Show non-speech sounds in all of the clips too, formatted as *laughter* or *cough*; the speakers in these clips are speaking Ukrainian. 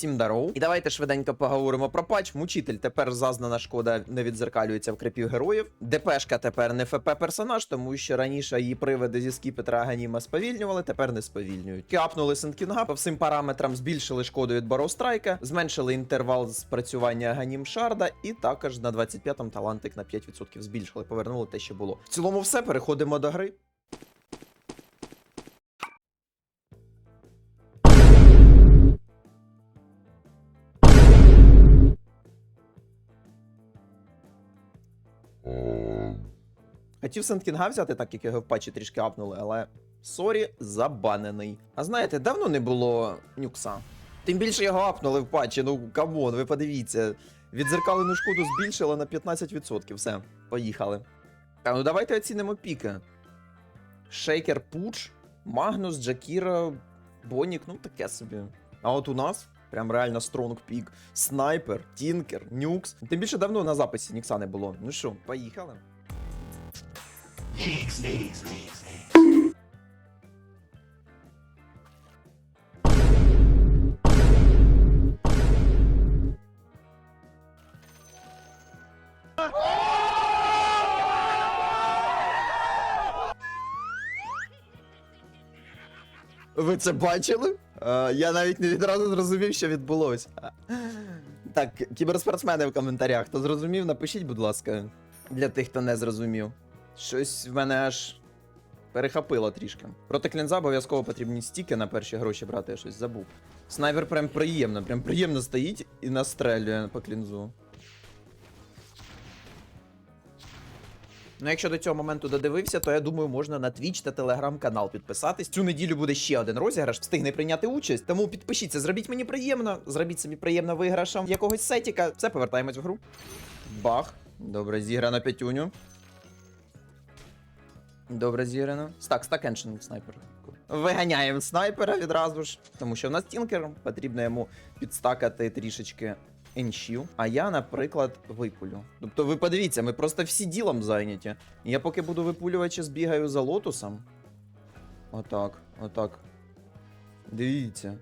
Всім даров. І давайте швиденько поговоримо про патч. Мучитель тепер зазнана шкода не відзеркалюється в крипів героїв. ДПшка тепер не ФП персонаж, тому що раніше її привиди зі скіпетра Аганіма сповільнювали, тепер не сповільнюють. Капнули Сенкінга, по всім параметрам збільшили шкоду від Бароустрайка, зменшили інтервал спрацювання Аганім Шарда, і також на 25-му талантик на 5% збільшили, повернули те, що було. В цілому, все, переходимо до гри. Хотів Сенткінга взяти, так як його в патчі трішки апнули, але сорі, забанений. А знаєте, давно не було нюкса. Тим більше його апнули в патчі, ну камон, ви подивіться. Відзеркалену шкоду збільшили на 15%. Все, поїхали. А ну давайте оцінимо піки. Шейкер Пуч, Магнус, Джакіра, Бонік, ну таке собі. А от у нас прям реально стронг пік. Снайпер, Тінкер, Нюкс. Тим більше давно на записі Нікса не було. Ну що, поїхали. Ви це бачили? Е, я навіть не відразу зрозумів, що відбулося. Так, кіберспортсмени в коментарях. Хто зрозумів, напишіть, будь ласка. Для тих, хто не зрозумів. Щось в мене аж перехопило трішки. Проти клінза обов'язково потрібні стіки на перші гроші брати, я щось забув. Снайпер прям приємно, прям приємно стоїть і настрелює по клінзу. Ну, якщо до цього моменту додивився, то я думаю, можна на Twitch та телеграм-канал підписатись. Цю неділю буде ще один розіграш, встигне прийняти участь. Тому підпишіться, зробіть мені приємно, зробіть собі приємно виграшом якогось сетіка. Все, повертаємось в гру. Бах. Добре, зіграно п'ятюню. Добре зіграно. Стак, стак еншен снайпер. Виганяємо снайпера відразу ж, тому що в нас тінкер, потрібно йому підстакати трішечки еншів. А я, наприклад, випулю. Тобто, ви подивіться, ми просто всі ділом зайняті. Я поки буду випулювачі, збігаю за лотусом. Отак, отак. Дивіться.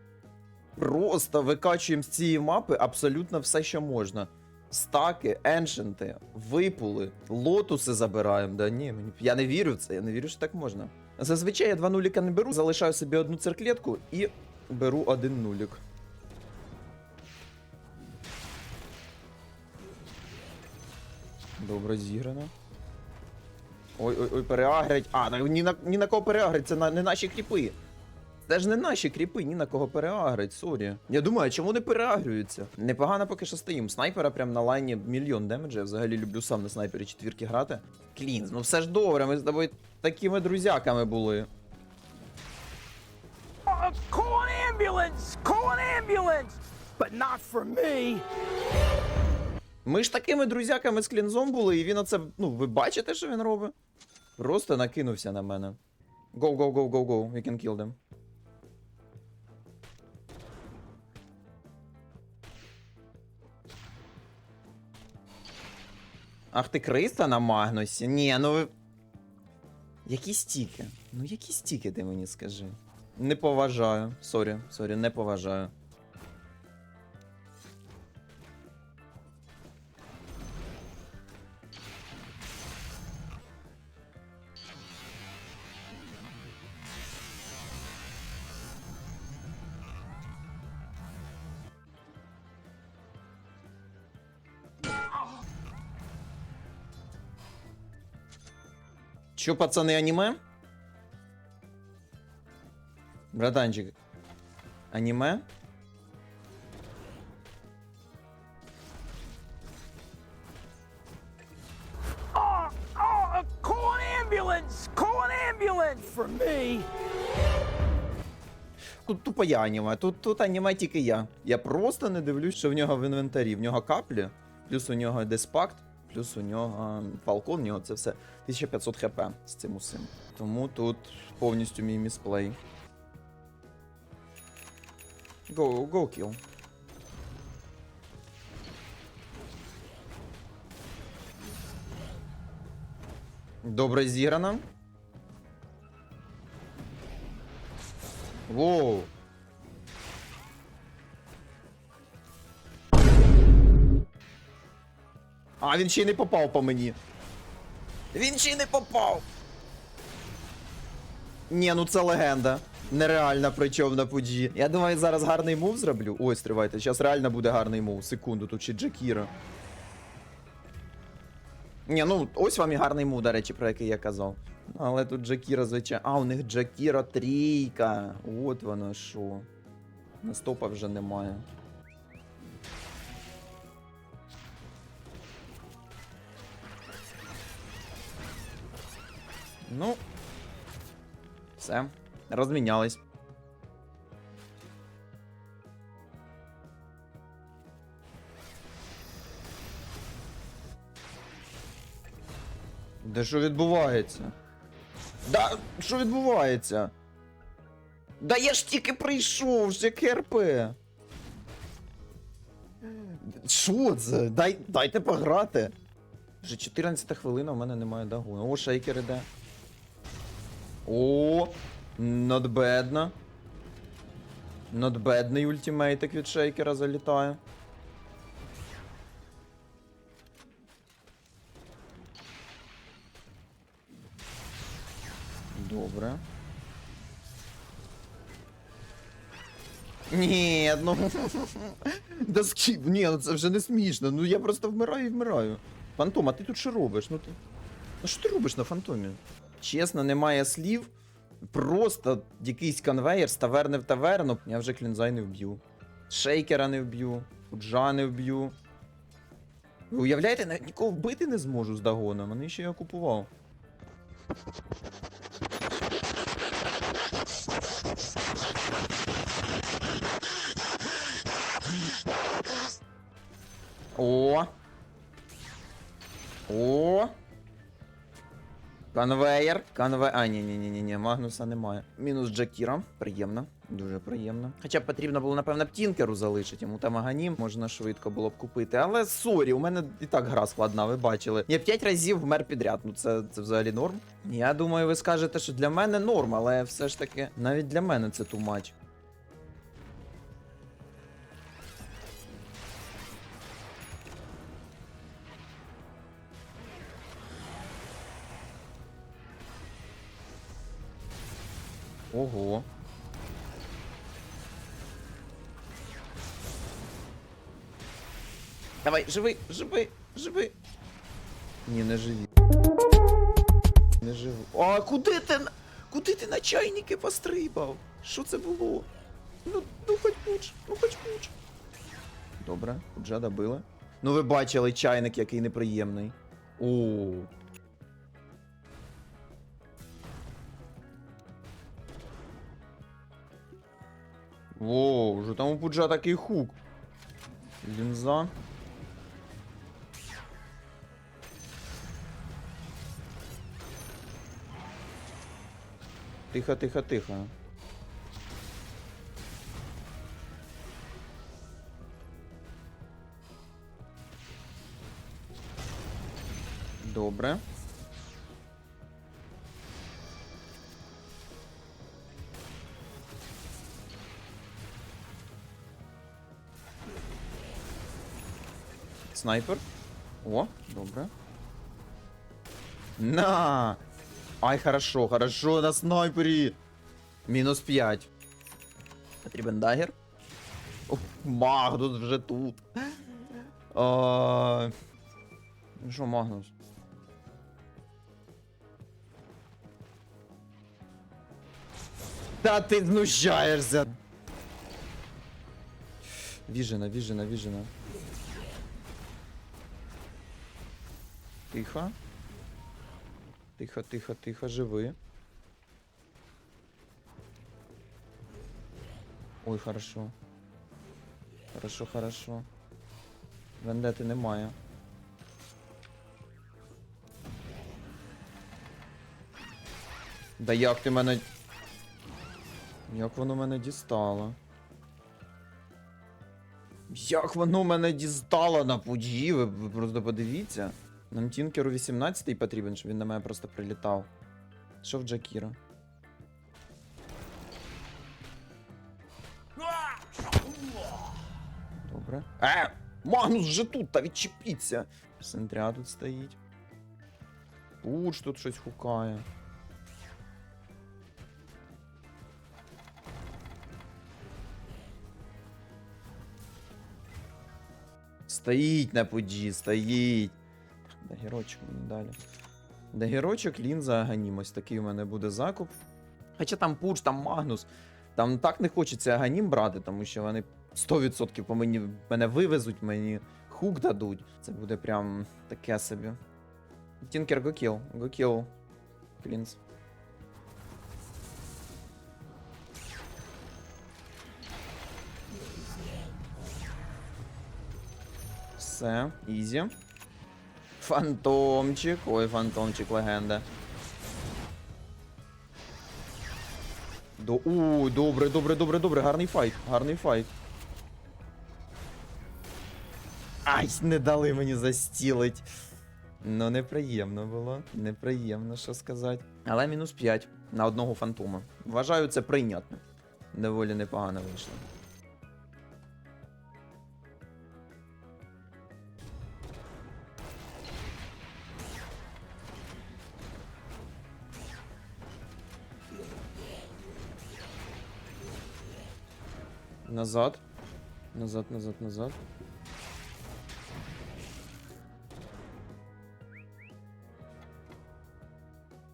Просто викачуємо з цієї мапи абсолютно все, що можна. Стаки, еншенти, випули, лотуси забираємо. Да ні, я не вірю в це, я не вірю, що так можна. Зазвичай я два нуліка не беру, залишаю собі одну цирклетку і беру один нулік. Добре зіграно. Ой, ой, ой, переагрять. А, ні на, ні на кого переагрять, це на, не наші кріпи. Це ж не наші кріпи, ні на кого переагрить, сорі. Я думаю, чому не переагрюються? Непогано поки що стоїм. Снайпера прям на лайні мільйон демеджа. Я взагалі люблю сам на снайпері четвірки грати. Клінз, ну все ж добре, ми з тобою такими друзяками були. Call an ambulance! Call an ambulance! But not for me! Ми ж такими друзяками з клінзом були, і він оце. Ну, ви бачите, що він робить? Просто накинувся на мене. Go, go, go, go, go. We can kill them. Ах ти Криста на Магнусі? Ні, ну ви. Які стіки? Ну які стіки ти мені скажи? Не поважаю. Сорі, сорі, не поважаю. Call an ambulance for me! Тут тупо я аніме. Тут, тут аніме тільки я. Я просто не дивлюсь, що в нього в інвентарі. В нього каплі, плюс у нього деспакт, плюс у нього фалкон, у нього це все 1500 хп з цим усім. Тому тут повністю мій місплей. Go, go kill. Добре зіграно. Воу. А, він ще й не попав по мені. Він ще й не попав. Ні, ну це легенда. Нереальна причому на пуджі. Я думаю, зараз гарний мув зроблю. Ой, стривайте, зараз реально буде гарний мув. Секунду, тут ще Джакіра. Ні, ну ось вам і гарний мув, до речі, про який я казав. Але тут Джакіра, звичайно. А, у них Джакіра трійка. От воно що. Настопа вже немає. Ну. Все. Розмінялись. Да що відбувається? Да, що відбувається? Да я ж тільки прийшов, ж як РП. Що це? Дай, дайте пограти. Вже 14 хвилина, у мене немає дагону. О, шейкер іде. О, not bad. Not бедний ультимейтик від шейкера залітає. Добре. Ні, ну. *laughs* Да скіп, ні, ну це вже не смішно. Ну я просто вмираю і вмираю. Фантом, а ти тут що робиш? Ну ти. Ну що ти робиш на фантомі? Чесно, немає слів. Просто якийсь конвейер з таверни в таверну. Я вже клінзай не вб'ю. Шейкера не вб'ю, Фуджа не вб'ю. Ви уявляєте, навіть нікого вбити не зможу з дагоном, вони ще його купував. О! О! Конвейер. Конвейер. А, ні, ні, ні, ні, ні, Магнуса немає. Мінус Джакіра. Приємно. Дуже приємно. Хоча б потрібно було, напевно, б Тінкеру залишити. Йому там аганім можна швидко було б купити. Але сорі, у мене і так гра складна, ви бачили. Я п'ять разів вмер підряд. Ну це, це взагалі норм. Я думаю, ви скажете, що для мене норм, але все ж таки, навіть для мене це тумач. Ого. Давай, живи, живи, живи. Ні, не живі. Не живу. А куди ти? Куди ти на чайники пострибав? Що це було? Ну, ну хоч пуч, ну хоч пуч. Добре, пуджа добили. Ну ви бачили чайник, який неприємний. О. Воу, вже там у пуджа такий хук. Лінза. Тихо, тихо, тихо. Добре. Снайпер. О, добре. На! Ай, хорошо, хорошо, на снайпері. Мінус 5. Потрібен дагер. Магнус вже тут. Ну Що, Магнус? Та ти знущаєшся. Віжена, віжена, віжена. Тихо. Тихо, тихо, тихо, живи. Ой, хорошо. Хорошо, хорошо. Вендети немає. Да як ти мене. Як воно мене дістало? Як воно мене дістало на? Ви, ви просто подивіться. Нам тінкеру 18-й потрібен, щоб він на мене просто прилітав. Що в Джакіра? Добре. Е! Магнус вже тут, та відчепіться! Сентря тут стоїть. Пуч тут щось хукає. Стоїть на пуджі, стоїть. Да герочок мені далі. Да герочок, лінза, аганім. Ось такий у мене буде закуп. Хоча там пуч, там магнус. Там так не хочеться аганім брати, тому що вони 100% по мені мене вивезуть, мені хук дадуть. Це буде прям таке собі. Тінкер гокіл. Гокіл. Клінс. Все, ізі. Фантомчик. Ой, фантомчик, легенда. До... У, добре, добре, добре, добре. Гарний файт. Гарний файт. Ай, не дали мені застілить. Ну, неприємно було. Неприємно, що сказати. Але мінус 5 на одного фантома. Вважаю, це прийнятно. Доволі непогано вийшло. Назад. Назад, назад, назад.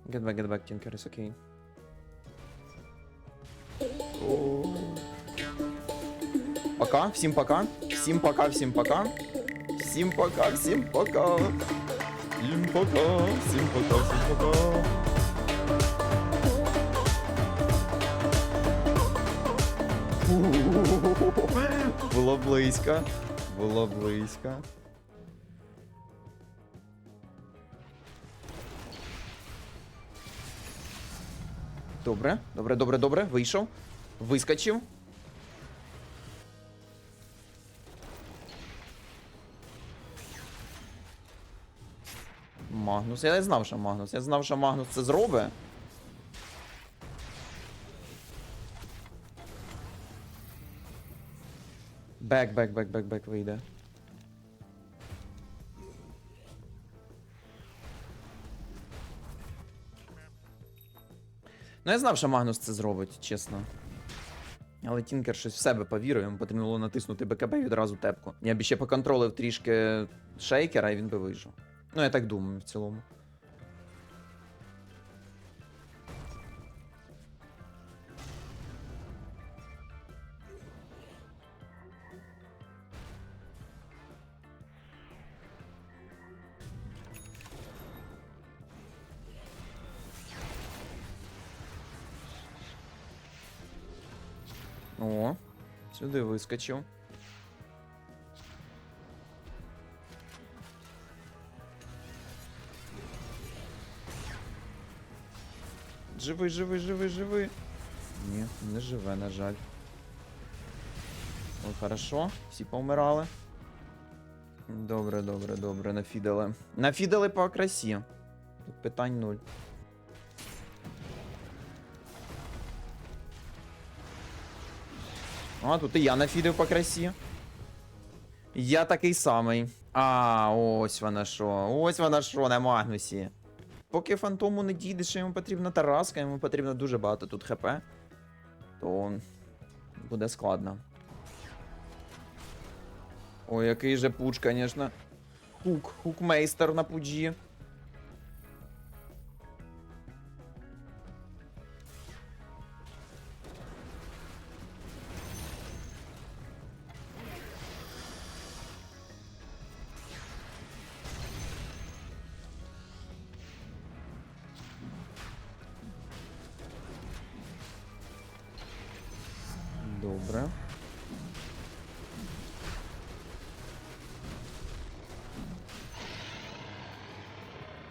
Get back, get back, Tinker, it's okay. Пока, всім пока. Всім пока, всім пока. Всім пока, всім пока. Всім пока, всім пока, всім пока. Було близько. Було близько. Добре, добре, добре, добре. Вийшов. Вискочив. Магнус. Я не знав, що Магнус. Я знав, що Магнус це зробить. Бек, бек, бек, бек, бек вийде. Ну, я знав, що Магнус це зробить, чесно. Але Тінкер щось в себе повірив, йому потрібно було натиснути БКБ і відразу тепку. Я б ще поконтролив трішки шейкера, і він би вийшов. Ну, я так думаю, в цілому. Сюди вискочив. Живий, живий, живий, живий. Ні, не живе, на жаль. Ой, хорошо, всі повмирали. Добре, добре, добре, нафідали. Нафідали по красі. Тут питань нуль. А, тут і я нафідив по красі. Я такий самий. А, ось вона що. Ось вона що на Магнусі. Поки фантому не дійде, що йому потрібна тараска, йому потрібно дуже багато тут хп. То буде складно. Ой, який же пуч, звісно. Хук, хукмейстер на пуджі. Добре.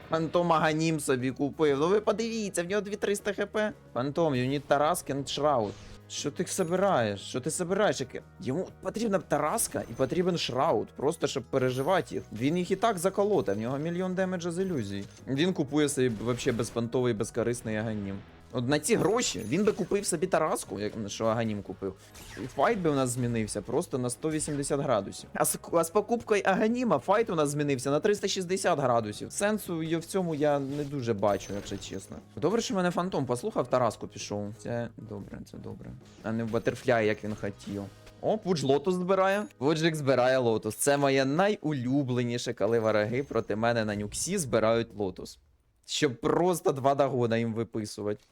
Фантом Аганім собі купив. Ну ви подивіться, в нього 2300 хп. Фантом, юніт Тараскін Шраут. Що ти собираєш? Що ти собираєш? Яке? Йому потрібна Тараска і потрібен Шраут, просто щоб переживати їх. Він їх і так заколоте, в нього мільйон демеджа з ілюзій. Він купує собі взагалі безпантовий, безкорисний Аганім. От на ці гроші він би купив собі Тараску, як що Аганім купив. І файт би у нас змінився просто на 180 градусів. А з, а з покупкою Аганіма файт у нас змінився на 360 градусів. Сенсу в цьому я не дуже бачу, якщо чесно. Добре, що мене фантом послухав, Тараску пішов. Це добре, це добре. А не в Батерфляй, як він хотів. О, Пудж лотус збирає. Пуджик збирає лотус. Це моє найулюбленіше, коли вороги проти мене на нюксі збирають лотус. Щоб просто два дагона їм виписувати.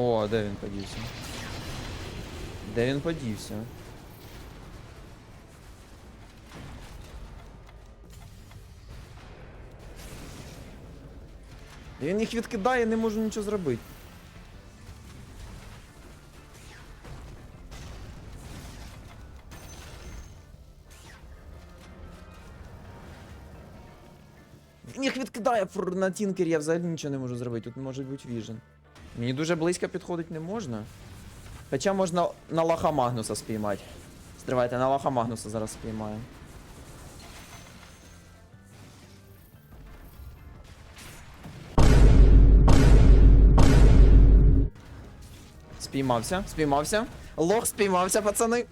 О, де він подівся? Де він подівся? Він їх відкидає, не можу нічого зробити. Він їх відкидає на тінкері, я взагалі нічого не можу зробити. Тут може бути віжен. Мені дуже близько підходити не можна. Хоча можна на лоха Магнуса спіймати. Стривайте, на лоха Магнуса зараз спіймаю. Спіймався, спіймався. Лох спіймався, пацани.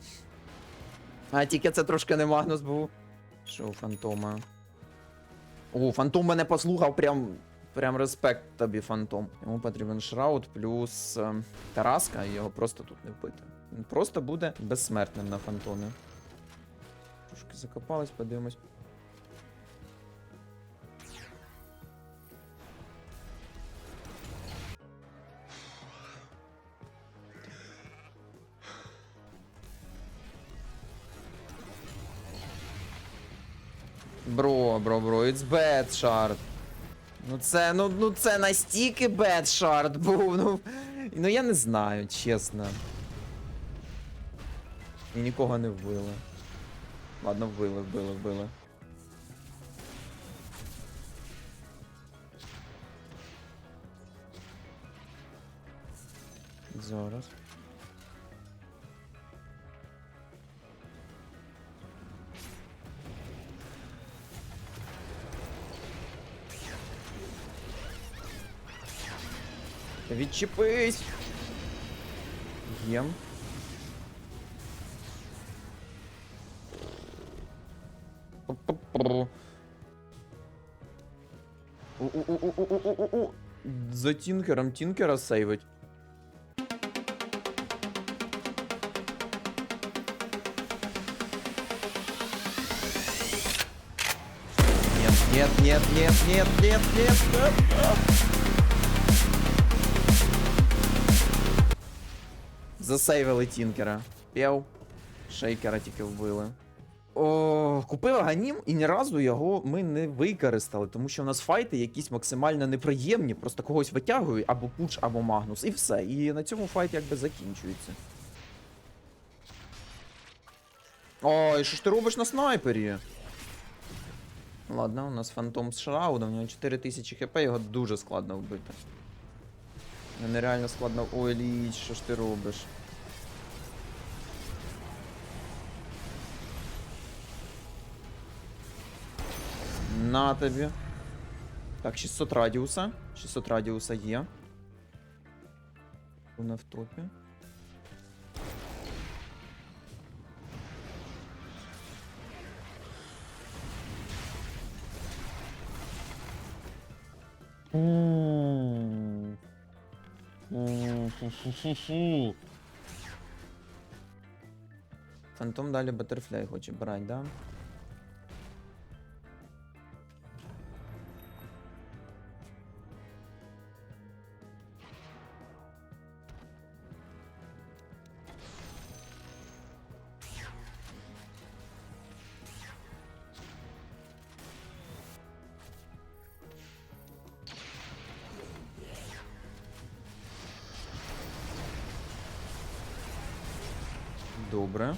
А тільки це трошки не Магнус був. Що у фантома? О, фантом мене послухав, прям. Прям респект тобі, фантом. Йому потрібен шраут плюс е, Тараска, і його просто тут не вбити. Він просто буде безсмертним на фантомі. Трошки закопались, подивимось. Бро, бро, бро, it's bad shard. Ну це, ну, ну це настільки shard був, ну. Ну я не знаю, чесно. І нікого не вбили. Ладно, вбили, вбили, вбили. Зараз. Відчепись! Єм. Пу-пу-пу. У-у-у-у-у-у-у-у. За тінкером тінкера сейвить. Нет, нет, нет, нет, нет, нет, нет, Засейвили тінкера. П'яв. Шейкера тільки вбили. О, купив Аганім і ні разу його ми не використали, тому що в нас файти якісь максимально неприємні, просто когось витягують або Пуч, або Магнус, і все. І на цьому файт якби закінчується. Ой, що ж ти робиш на снайпері? Ладно, у нас фантом з Шраудом, у нього 4000 хп, його дуже складно вбити. Нереально складно. Ой, Ліч, що ж ти робиш? На тобі. Так, 600 радіуса. 600 радіуса є. Вона в топі. М. М, фу-фу-фу-фу. Фантом далі Батерфляй хоче брати, да? Добре.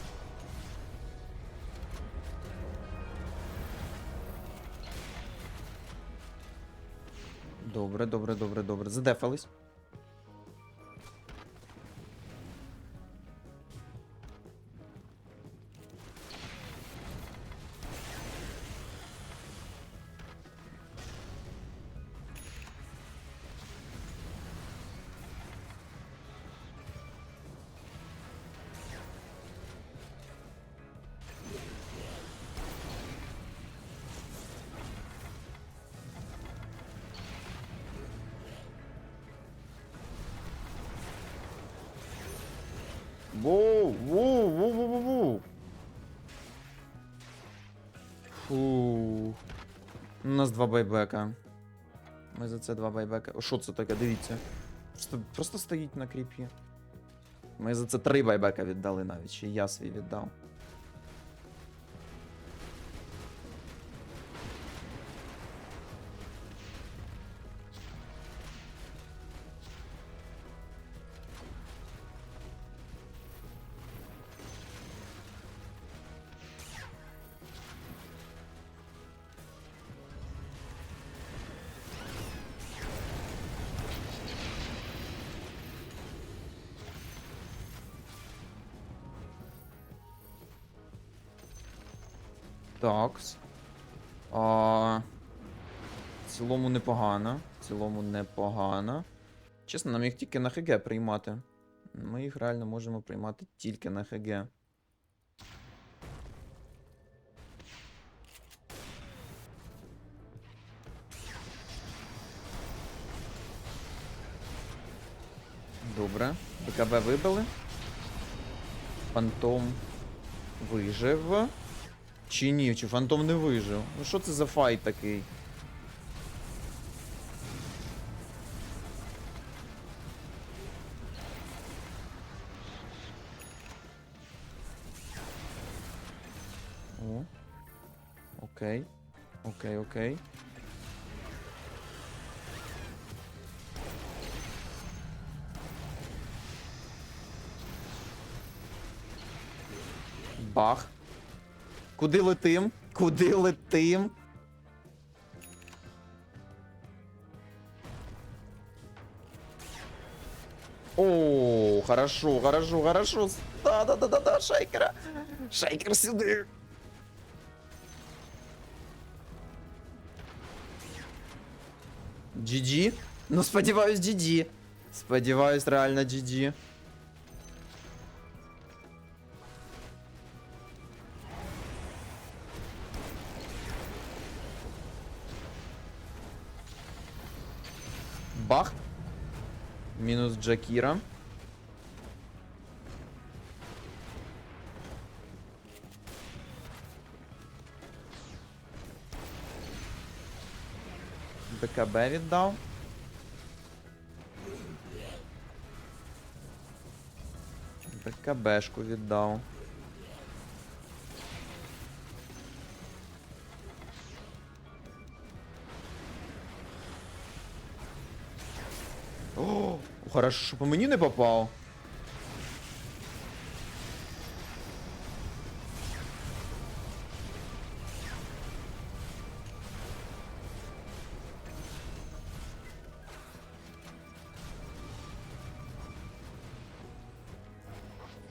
Добре, добре, добре, добре. Задефались. Воу, воу, воу, воу, воу. Фу. У нас два байбека. Ми за це два байбека. О, що це таке? Дивіться. Просто, просто стоїть на кріпі. Ми за це три байбека віддали навіть, ще я свій віддав. Такс. А, в цілому непогано. В цілому непогано. Чесно, нам їх тільки на ХГ приймати. Ми їх реально можемо приймати тільки на ХГ. Добре. БКБ вибили. Фантом вижив. Чи ні, чи фантом не вижив? Ну що це за файт такий? О. Окей. Окей, окей. Бах. Куди летим? Куди летим? О, хорошо, хорошо, хорошо. Да, да, да, да, да, шейкера. Шейкер сюди. GG? Ну, сподіваюсь, GG. Сподіваюсь, реально GG. Бах. Мінус Джакіра. БКБ віддав. БКБшку віддав. Хорошо, що по мені не попав.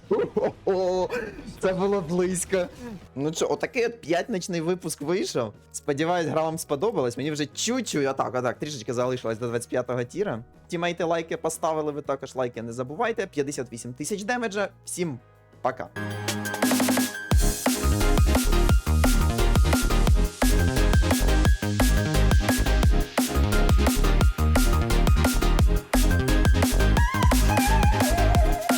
*laughs* Це було близько. Ну що, отакий от п'ятничний випуск вийшов. Сподіваюсь, гра вам сподобалась. Мені вже чуть-чуть, отак, отак, трішечки залишилось до 25-го тіра. Тімейти лайки поставили, ви також лайки не забувайте. 58 тисяч демеджа. Всім пока.